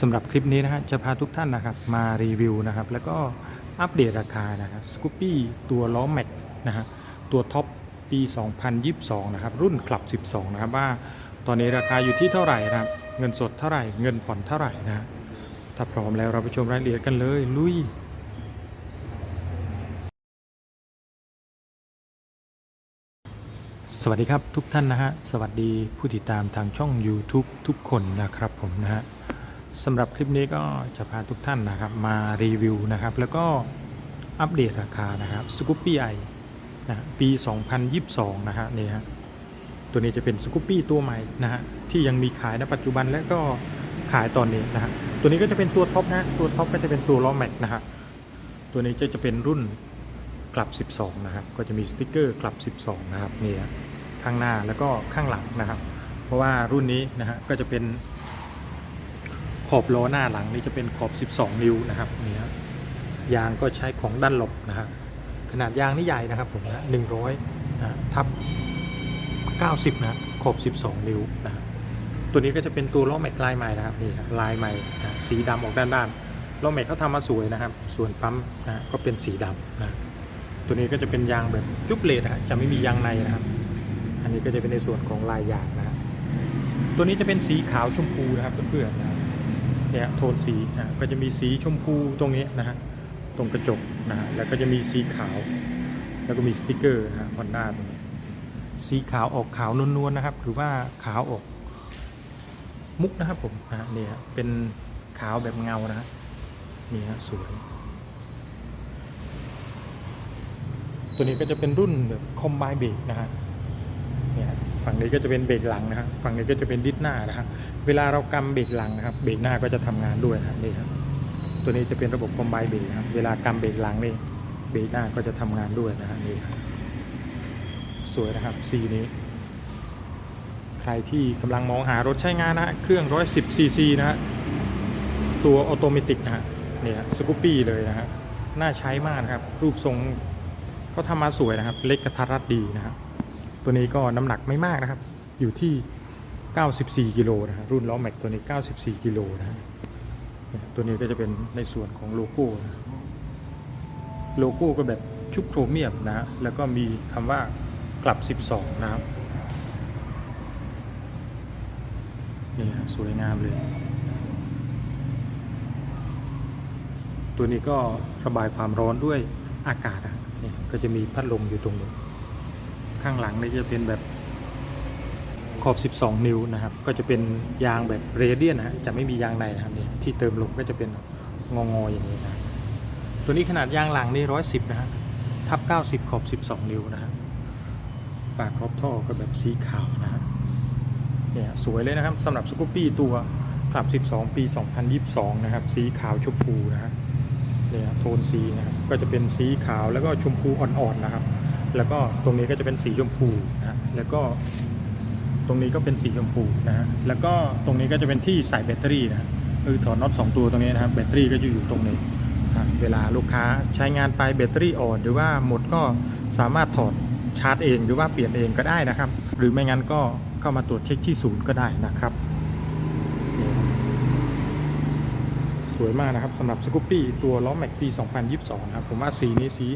สำหรับคลิปนี้นะฮะจะพาทุกท่านนะครับมารีวิวนะครับแล้วก็อัปเดตราคานะครับสกูปปี้ตัวล้อแม็กนะฮะตัวท็อปปี 2022 นะครับ รุ่นคลับ 12 นะครับว่าตอนนี้ราคาอยู่ที่เท่าไหร่นะครับเงินสดเท่าไหร่เงินผ่อนเท่าไหร่นะฮะถ้าพร้อมแล้วเราไปชมรายละเอียดกันเลยลุยสวัสดีครับทุกท่านนะฮะ สวัสดีผู้ติดตามทางช่อง YouTube ทุกคนนะครับผมนะฮะ สำหรับคลิปนี้ก็จะพาทุกท่านนะครับมารีวิวนะครับ แล้วก็อัปเดตราคานะครับสกูปปี้ไอนะฮะปี 2022 นะฮะนี่ฮะตัวนี้จะเป็นสกูปปี้ตัวใหม่นะฮะที่ยังมีขายในปัจจุบันและก็ขายตอนนี้นะฮะตัวนี้ก็จะเป็นตัวท็อปนะฮะตัวท็อปก็จะเป็นตัวล้อแม็กนะฮะตัวนี้จะจะเป็นรุ่นกลับ 12 นะครับ ก็จะมีสติกเกอร์กลับ 12 นะครับนี่ฮะข้างหน้าแล้วก็ข้างหลังนะครับ เพราะว่ารุ่นนี้นะฮะก็จะเป็น ขอบล้อหน้าหลังนี่จะเป็นขอบ 12 นิ้วนะครับเนี่ฮะยางก็ใช้ของด้านหลบนะฮะขนาดยางนี่ใหญ่นะครับผมนะ100นะทับ90 นะขอบ 12 นิ้วนะตัวนี้ก็จะเป็นตัวล้อแม็กลายใหม่นะครับนี่ลายใหม่นะสีดำออกด้านด้านล้อแม็กเขาทำมาสวยนะครับ ส่วนปั๊มนะก็เป็นสีดำนะตัวนี้ก็จะเป็นยางแบบจุ๊บเลดนะจะไม่มียางในนะครับ อันนี้ก็จะเป็นในส่วนของลายยางนะตัวนี้จะเป็นสีขาวชมพูนะครับเพื่อนๆนะ เนี่ยโทนสีนะก็จะมีสีชมพูตรงนี้นะฮะตรงกระจกนะฮะแล้วก็จะมีสีขาว แล้วก็มีสติกเกอร์นะฮะบนหน้าตรงนี้สีขาวออกขาวนวลๆนะครับ หรือว่าขาวออกมุกนะครับผมนะฮะนี่ฮะเป็นขาวแบบเงานะฮะนี่ฮะสวย ตัวนี้ก็จะเป็นรุ่นแบบคอมไบเบรกนะฮะ ฝั่งนี้ก็จะเป็นเบรกหลังนะฮะฝั่งนี้ก็จะเป็นดิสหน้านะฮะเวลาเรากำเบรกหลังนะครับเบรกหน้าก็จะทำงานด้วยนะครับนี่ครับตัวนี้จะเป็นระบบคอมไบเบรกนะครับเวลากำเบรกหลังนี่เบรกหน้าก็จะทำงานด้วยนะฮะนี่ครับสวยนะครับสีนี้ ใครที่กำลังมองหารถใช้งานนะเครื่อง110ซีซีนะฮะตัวออโตเมติกนะฮะเนี่ยสกูปปี้เลยนะฮะน่าใช้มากนะครับรูปทรงก็ทำมาสวยนะครับ เล็กกระทัดรัดดีนะครับ ตัวนี้ก็น้ำหนักไม่มากนะครับ อยู่ที่ 94กิโลนะครับรุ่นล้อแม็กตัวนี้ 94กิโลนะครับเนี่ยตัวนี้ก็จะเป็นในส่วนของโลโก้นะโลโก้ก็แบบชุบโครเมียมนะฮะแล้วก็มีคำว่ากลับ 12 นะครับนี่สวยงามเลย ตัวนี้ก็ระบายความร้อนด้วยอากาศอะเนี่ยก็จะมีพัดลมอยู่ตรงนี้ ข้างหลังนี่จะเป็นแบบขอบ 12 นิ้วนะครับ ก็จะเป็นยางแบบเรเดียนนะฮะจะไม่มียางในนะครับเนี่ยที่เติมลมก็จะเป็นงองๆอย่างนี้นะ ตัวนี้ขนาดยางหลังนี่110นะฮะ ทับ 90 ขอบ 12 นิ้วนะฮะ ฝากรอบท่อก็แบบสีขาวนะฮะ เนี่ยสวยเลยนะครับสำหรับสกูปปี้ตัวกลับ 12 ปี 2022 นะครับ สีขาวชมพูนะฮะ เนี่ยโทนสีนะครับ ก็จะเป็นสีขาวแล้วก็ชมพูอ่อนๆนะครับ แล้วก็ตรงนี้ก็จะเป็นสีชมพูนะแล้วก็ตรงนี้ก็เป็นสีชมพูนะฮะแล้วก็ตรงนี้ก็จะเป็นที่ใส่แบตเตอรี่นะคือถอดน็อตสองตัวตรงนี้นะครับแบตเตอรี่ก็จะอยู่ตรงนี้เวลาลูกค้าใช้งานไปแบตเตอรี่อ่อน หรือว่าหมดก็สามารถถอดชาร์จเอง หรือว่าเปลี่ยนเองก็ได้นะครับ หรือไม่งั้นก็เข้ามาตรวจเช็คที่ศูนย์ก็ได้นะครับนี่ครับสวยมากนะครับสำหรับสกูปปี้ตัวล้อแม็กปี 2022 นะครับผมว่าสีนี้สี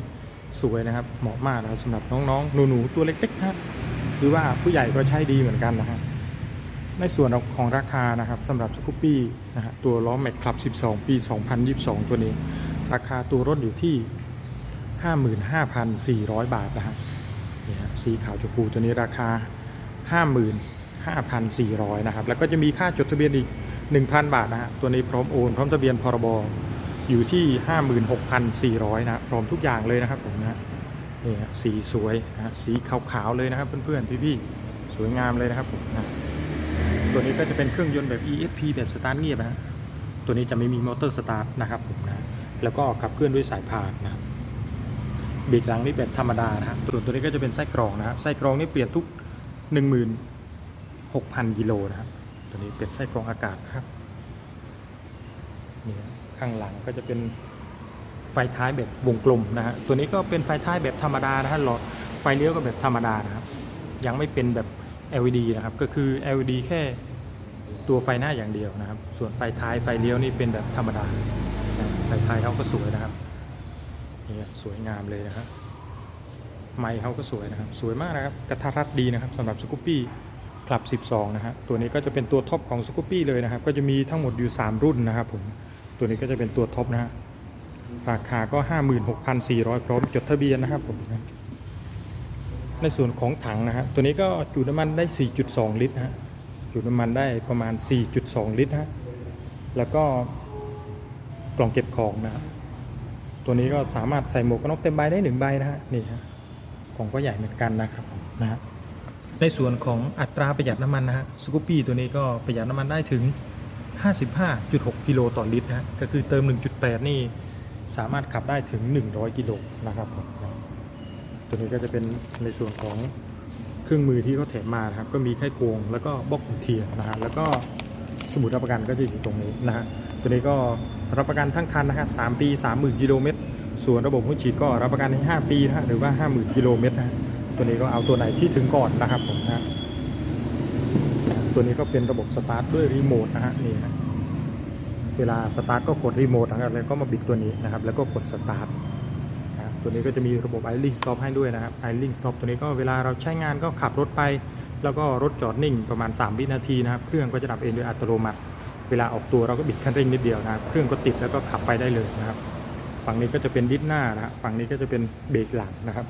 สวยนะครับ เหมาะมากนะครับสำหรับน้องๆ หนูๆ ตัวเล็กๆนะหรือว่าผู้ใหญ่ก็ใช้ดีเหมือนกันนะฮะในส่วนของราคานะครับสำหรับสกูปปี้นะฮะตัวล้อแม็กคลับ 12 ปี 2022 ตัวนี้ ราคาตัวรถอยู่ที่ 55,400 บาทนะฮะนี่ฮะสีขาวชมพูตัวนี้ราคา 55,400 นะครับ แล้วก็จะมีค่าจดทะเบียนอีก 1,000 บาทนะฮะตัวนี้พร้อมโอน พร้อมทะเบียนพรบ อยู่ที่ 56,400 นะพร้อมทุกอย่างเลยนะครับผมนะนี่ฮะสีสวยนะสีขาวๆเลยนะครับเพื่อนๆพี่ๆสวยงามเลยนะครับผมนะตัวนี้ก็จะเป็นเครื่องยนต์แบบ ESP แบบสตาร์ทเงียบนะตัวนี้จะไม่มีมอเตอร์สตาร์ทนะครับผมนะแล้วก็ขับเคลื่อนด้วยสายพานนะบเบรกหลังนี่แบบธรรมดานะฮะตัวตัวนี้ก็จะเป็นไส้กรองนะฮะไส้กรองนี่เปลี่ยนทุก 16,000กิโลนะครับตัวนี้เป็นไส้กรองอากาศนะครับนี่ ข้างหลังก็จะเป็นไฟท้ายแบบวงกลมนะฮะตัวนี้ก็เป็นไฟท้ายแบบธรรมดานะฮะหลอดไฟเลี้ยวก็แบบธรรมดานะครับ ยังไม่เป็นแบบ LED นะครับ ก็คือ LED แค่ตัวไฟหน้าอย่างเดียวนะครับ ส่วนไฟท้ายไฟเลี้ยวนี่เป็นแบบธรรมดานะไฟท้ายเขาก็สวยนะครับนี่สวยงามเลยนะครับไม้เขาก็สวยนะครับ สวยมากนะครับ กระทัดรัดดีนะครับสำหรับสกูปปี้คลับ 12 นะฮะ ตัวนี้ก็จะเป็นตัวท็อปของสกูปปี้เลยนะครับ ก็จะมีทั้งหมดอยู่ 3 รุ่นนะครับผม ตัวนี้ก็จะเป็นตัวท็อปนะฮะราคาก็ 56,400 พร้อมจดทะเบียนนะครับผมนะในส่วนของถังนะฮะตัวนี้ก็จุน้ำมันได้ 4.2 ลิตรฮะจุน้ำมันได้ประมาณ 4.2 ลิตรฮะแล้วก็กล่องเก็บของนะครับตัวนี้ก็สามารถใส่หมวกกันน็อกเต็มใบได้หนึ่งใบนะฮะนี่ฮะกล่องก็ใหญ่เหมือนกันนะครับนะฮะในส่วนของอัตราประหยัดน้ำมันนะฮะสกูปปี้ตัวนี้ก็ประหยัดน้ำมันได้ถึง 55.6 กิโลต่อลิตรนะก็คือเติม 1.8 นี่สามารถขับได้ถึง 100 กิโลนะครับผมตัวนี้ก็จะเป็นในส่วนของเครื่องมือที่เขาแถมมานะครับ ก็มีแค่โกงแล้วก็บล็อกเทียนะฮะแล้วก็สมุดรับประกันก็จะอยู่ตรงนี้นะฮะตัวนี้ก็รับประกันทั้งคันนะครับสามปี30,000กิโลเมตร ส่วนระบบหัวฉีดก็รับประกันให้5ปีนะฮะหรือว่า 50,000 กิโลเมตรนะตัวนี้ก็เอาตัวไหนที่ถึงก่อนนะครับผมนะ ตัวนี้ก็เป็นระบบสตาร์ทด้วยรีโมทนะฮะนี่นะเวลาสตาร์ทก็กดรีโมทนะครับแล้วก็มาบิดตัวนี้นะครับแล้วก็กดสตาร์ทนะครับตัวนี้ก็จะมีระบบ idling stop ให้ด้วยนะครับ idling stop ตัวนี้ก็เวลาเราใช้งานก็ขับรถไป แล้วก็รถจอดนิ่งประมาณ 3 วินาทีนะครับเครื่องก็จะดับเองโดยอัตโนมัติ เวลาออกตัวเราก็บิดคันเร่งนิดเดียวนะครับเครื่องก็ติดแล้วก็ขับไปได้เลยนะครับ ฝั่งนี้ก็จะเป็นดิสหน้านะฝั่งนี้ก็จะเป็นเบรกหลังนะครับ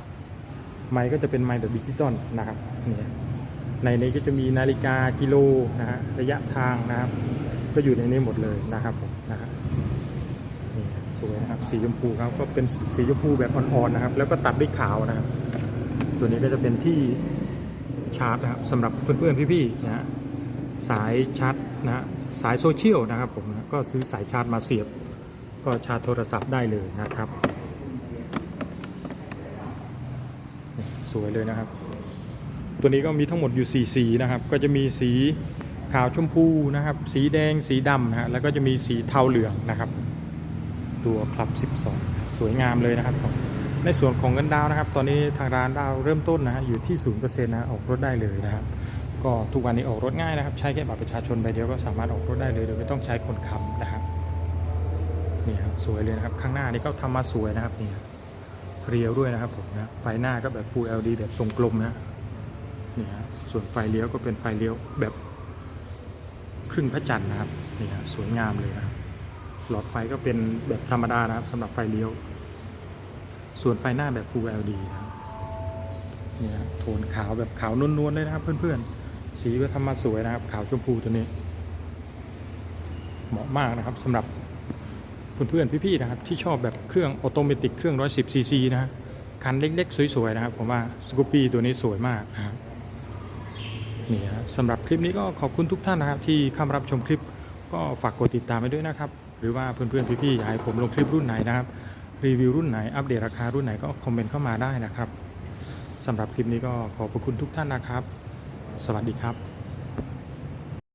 ไมค์ก็จะเป็นไมค์แบบดิจิตอลนะครับเนี่ย ในนี้ก็จะมีนาฬิกากิโลนะฮะระยะทางนะครับ ก็อยู่ในนี้หมดเลยนะครับผมนะฮะนี่สวยนะครับสีชมพูครับก็เป็นสีชมพูแบบอ่อนๆนะครับ แล้วก็ตัดด้วยขาวนะครับ ตัวนี้ก็จะเป็นที่ชาร์จนะครับสำหรับเพื่อนๆพี่ๆนะฮะสายชาร์จนะฮะสายโซเชียลนะครับผมนะก็ซื้อสายชาร์จมาเสียบ ก็ชาร์จโทรศัพท์ได้เลยนะครับ สวยเลยนะครับ ตัวนี้ก็มีทั้งหมดอยู่ 4 สีนะครับ ก็จะมีสีขาวชมพูนะครับ สีแดงสีดำนะฮะแล้วก็จะมีสีเทาเหลืองนะครับ ตัวคลับ 12 สวยงามเลยนะครับผมในส่วนของเงินดาวนะครับ ตอนนี้ทางร้านดาวเริ่มต้นนะฮะอยู่ที่0%นย์เปอร์เซ็นนะออกรถได้เลยนะครับ ก็ทุกวันนี้ออกรถง่ายนะครับ ใช้แค่บัตรประชาชนใบเดียวก็สามารถออกรถได้เลยโดยไม่ต้องใช้คนค้ำนะครับนี่ครับสวยเลยนะครับข้างหน้านี่ก็ทำมาสวยนะครับนี่เรียวด้วยนะครับผมนะไฟหน้าก็แบบ Full LED แบบทรงกลมนะ นี่ฮะส่วนไฟเลี้ยวก็เป็นไฟเลี้ยวแบบครึ่งพระจันทร์นะครับนี่ฮะสวยงามเลยนะครับหลอดไฟก็เป็นแบบธรรมดานะครับสำหรับไฟเลี้ยว ส่วนไฟหน้าแบบ Full LED นะครับเนี่ยนะโทนขาวแบบขาวนวลๆเลยนะครับ เพื่อนๆ สีก็ทำมาสวยนะครับ ขาวชมพูตัวนี้ เหมาะมากนะครับสำหรับเพื่อนๆพี่ๆนะครับที่ชอบแบบเครื่องออโตเมติกเครื่อง110ซีซีนะฮะคันเล็กๆ สวยๆนะครับผมว่าสกูปปี้ตัวนี้สวยมากนะครับ นี่ฮะสำหรับคลิปนี้ก็ขอบคุณทุกท่านนะครับ ที่เข้ามารับชมคลิปก็ฝากกดติดตามไปด้วยนะครับ หรือว่าเพื่อนๆพี่ๆอยากให้ผมลงคลิปรุ่นไหนนะครับ รีวิวรุ่นไหนอัปเดตราคารุ่นไหนก็คอมเมนต์เข้ามาได้นะครับสำหรับคลิปนี้ก็ขอบพระคุณทุกท่านนะครับ สวัสดีครับ